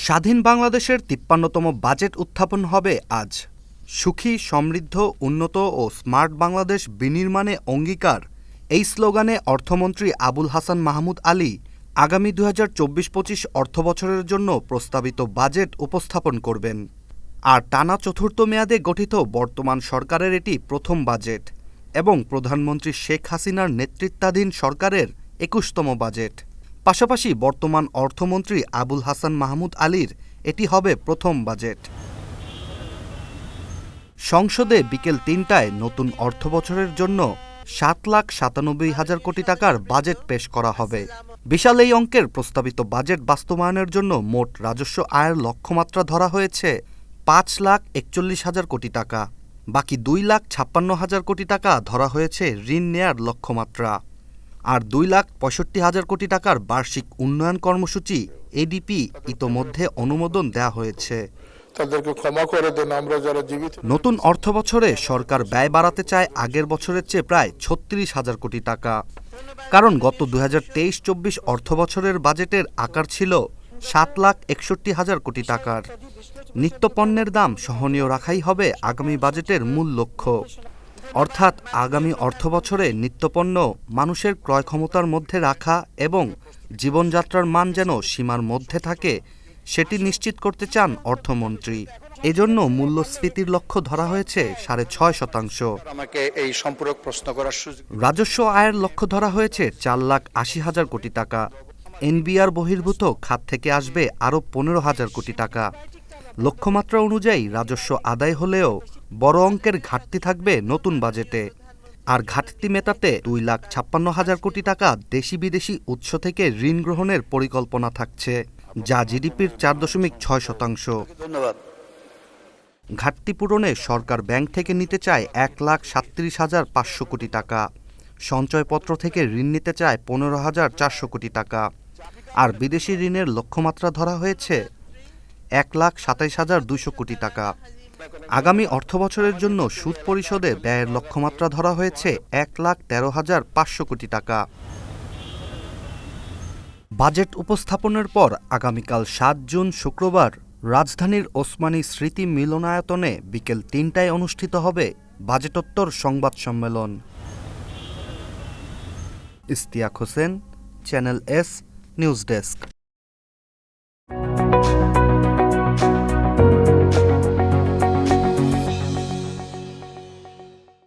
স্বাধীন বাংলাদেশের তিপ্পান্নতম বাজেট উত্থাপন হবে আজ। সুখী, সমৃদ্ধ, উন্নত ও স্মার্ট বাংলাদেশ বিনির্মাণে অঙ্গীকার। এই স্লোগানে অর্থমন্ত্রী আবুল হাসান মাহমুদ আলী আগামী দু হাজার চব্বিশ পঁচিশ অর্থবছরের জন্য প্রস্তাবিত বাজেট উপস্থাপন করবেন। আর টানা চতুর্থ মেয়াদে গঠিত বর্তমান সরকারের এটি প্রথম বাজেট এবং প্রধানমন্ত্রী শেখ হাসিনার নেতৃত্বাধীন সরকারের একুশতম বাজেট। পাশাপাশি বর্তমান অর্থমন্ত্রী আবুল হাসান মাহমুদ আলীর এটি হবে প্রথম বাজেট। সংসদে বিকেল তিনটায় নতুন অর্থবছরের জন্য সাত লাখ সাতানব্বই হাজার কোটি টাকার বাজেট পেশ করা হবে। বিশাল এই অঙ্কের প্রস্তাবিত বাজেট বাস্তবায়নের জন্য মোট রাজস্ব আয়ের লক্ষ্যমাত্রা ধরা হয়েছে পাঁচ লাখ একচল্লিশ হাজার কোটি টাকা। বাকি দুই লাখ ছাপ্পান্ন হাজার কোটি টাকা ধরা হয়েছে ঋণ নেয়ার লক্ষ্যমাত্রা। আর দুই লাখ পঁয়ষট্টি হাজার কোটি টাকার বার্ষিক উন্নয়ন কর্মসূচি এডিপি ইতোমধ্যে অনুমোদন দেওয়া হয়েছে। তাদেরকে ক্ষমা করে দেন আমরা যারা জীবিত। নতুন অর্থবছরে সরকার ব্যয় বাড়াতে চায় আগের বছরের চেয়ে প্রায় ছত্রিশ হাজার কোটি টাকা। কারণ গত দু হাজার তেইশ চব্বিশ অর্থবছরের বাজেটের আকার ছিল সাত লাখ একষট্টি হাজার কোটি টাকার। নিত্যপণ্যের দাম সহনীয় রাখাই হবে আগামী বাজেটের মূল লক্ষ্য। অর্থাৎ আগামী অর্থবছরে নিত্যপণ্য মানুষের ক্রয় ক্ষমতার মধ্যে রাখা এবং জীবনযাত্রার মান যেন সীমার মধ্যে থাকে সেটি নিশ্চিত করতে চান অর্থমন্ত্রী। এজন্য মূল্যস্ফীতির লক্ষ্য ধরা হয়েছে সাড়ে ছয় শতাংশ। আমাকে এই সম্পূরক প্রশ্ন করার সুযোগ রাজস্ব আয়ের লক্ষ্য ধরা হয়েছে চার লাখ আশি হাজার কোটি টাকা। এনবিআর বহির্ভূত খাত থেকে আসবে আরও পনেরো হাজার কোটি টাকা। লক্ষ্যমাত্রা অনুযায়ী রাজস্ব আদায় হলেও বড় অঙ্কের ঘাটতি থাকবে নতুন বাজেটে। আর ঘাটতি মেটাতে দুই লাখ ছাপ্পান্ন হাজার কোটি টাকা দেশি বিদেশি উৎস থেকে ঋণ গ্রহণের পরিকল্পনা থাকছে যা জিডিপির চার দশমিক ছয় শতাংশ। ধন্যবাদ। ঘাটতি পূরণে সরকার ব্যাংক থেকে নিতে চায় এক লাখ সাতত্রিশ হাজার পাঁচশো কোটি টাকা সঞ্চয়পত্র থেকে ঋণ নিতে চায় পনেরো হাজার চারশো কোটি টাকা। আর বিদেশি ঋণের লক্ষ্যমাত্রা ধরা হয়েছে এক লাখ সাতাইশ হাজার দুশো কোটি টাকা। আগামী অর্থবছরের জন্য সুদ পরিশোধে ব্যয়ের লক্ষ্যমাত্রা ধরা হয়েছে এক লাখ তেরো হাজার পাঁচশো কোটি টাকা। বাজেট উপস্থাপনের পর আগামীকাল সাত জুন শুক্রবার রাজধানীর ওসমানী স্মৃতি মিলনায়তনে বিকেল তিনটায় অনুষ্ঠিত হবে বাজেটোত্তর সংবাদ সম্মেলন। Istiak Hossain, channel S, news desk.